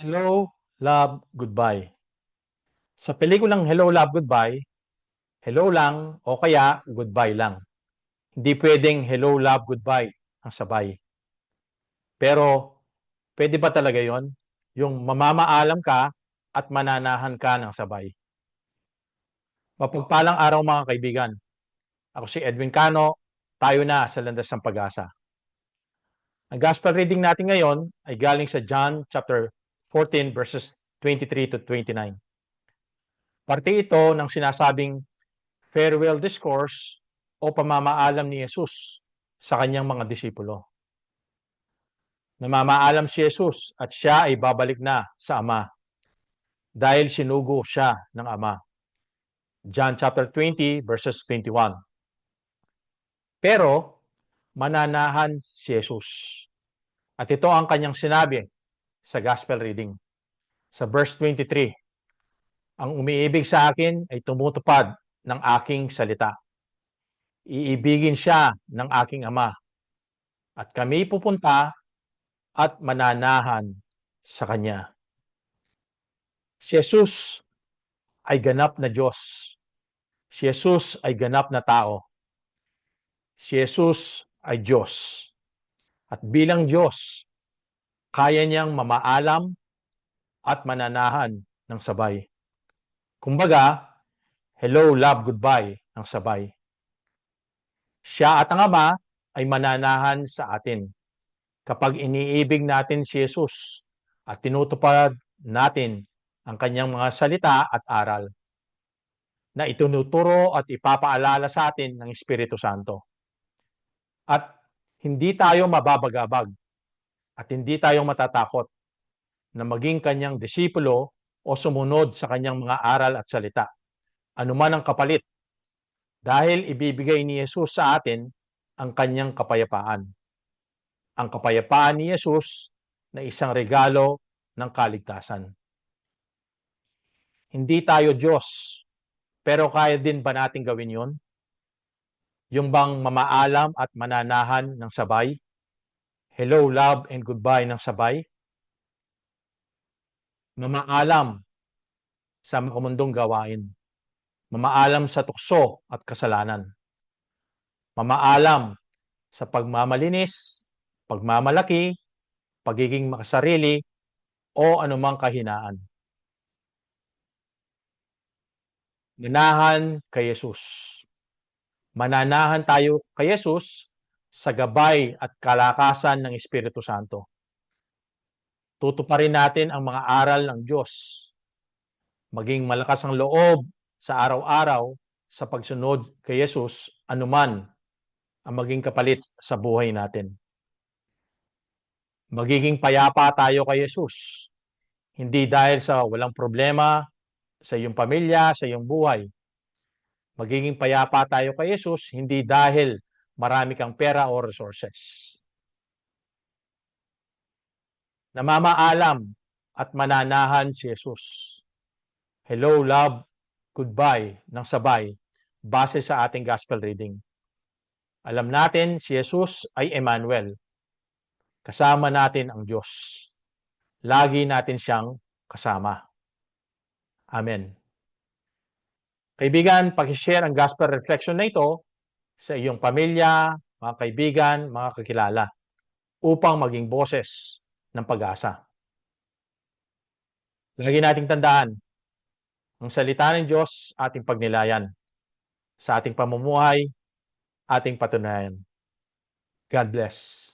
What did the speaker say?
Hello, love, goodbye. Sa pelikulang Hello, Love, Goodbye, hello lang o kaya goodbye lang. Hindi pwedeng hello, love, goodbye ang sabay. Pero pwede ba talaga yon? Yung mamamaalam ka at mananahan ka ng sabay. Mapagpalang araw mga kaibigan. Ako si Edwin Cano, tayo na sa landas ng pag-asa. Ang gospel reading natin ngayon ay galing sa John chapter 14 verses 23 to 29. Parte ito ng sinasabing farewell discourse o pamamaalam ni Jesus sa kanyang mga disipulo. Namamaalam si Jesus at siya ay babalik na sa Ama dahil sinugo siya ng Ama. John chapter 20 verses 21. Pero mananahan si Jesus. At ito ang kanyang sinabi sa gospel reading. Sa verse 23, ang umiibig sa akin ay tumutupad ng aking salita. Iibigin siya ng aking ama. At kami pupunta at mananahan sa kanya. Si Jesus ay ganap na Diyos. Si Jesus ay ganap na tao. Si Jesus ay Diyos. At bilang Diyos, kaya niyang mamaalam at mananahan ng sabay. Kumbaga, hello, love, goodbye ng sabay. Siya at ang Ama ay mananahan sa atin kapag iniibig natin si Jesus at tinutupad natin ang kanyang mga salita at aral na itunuturo at ipapaalala sa atin ng Espiritu Santo. At hindi tayo mababagabag at hindi tayo matatakot na maging kanyang disipulo o sumunod sa kanyang mga aral at salita. Anuman ang kapalit. Dahil ibibigay ni Jesus sa atin ang kanyang kapayapaan. Ang kapayapaan ni Jesus na isang regalo ng kaligtasan. Hindi tayo Diyos, pero kaya din ba natin gawin yon? Yung bang mamaalam at mananahan ng sabay? Hello, love, and goodbye ng sabay? mamaalam sa makamundong gawain. Mamaalam sa tukso at kasalanan. Mamaalam sa pagmamalinis, pagmamalaki, pagiging makasarili, o anumang kahinaan. Manahan kay Jesus. Mananahan tayo kay Jesus sa gabay at kalakasan ng Espiritu Santo tutuparin natin ang mga aral ng Diyos. Maging malakas ang loob sa araw-araw sa pagsunod kay Jesus, anuman ang maging kapalit sa buhay natin. Magiging payapa tayo kay Jesus. Hindi dahil sa walang problema sa iyong pamilya, sa iyong buhay. Magiging payapa tayo kay Jesus, hindi dahil marami kang pera o resources namamaalam at mananahan si Jesus. Hello, love, goodbye ng sabay base sa ating gospel reading. Alam natin si Jesus ay Emmanuel. Kasama natin ang Diyos. Lagi natin siyang kasama. Amen. Kaibigan, pakishare ang gospel reflection na ito sa iyong pamilya, mga kaibigan, mga kakilala upang maging boses ng pag-asa. Lagi nating tandaan, ang salita ng Diyos ating pagnilayan sa ating pamumuhay, ating patunayan. God bless.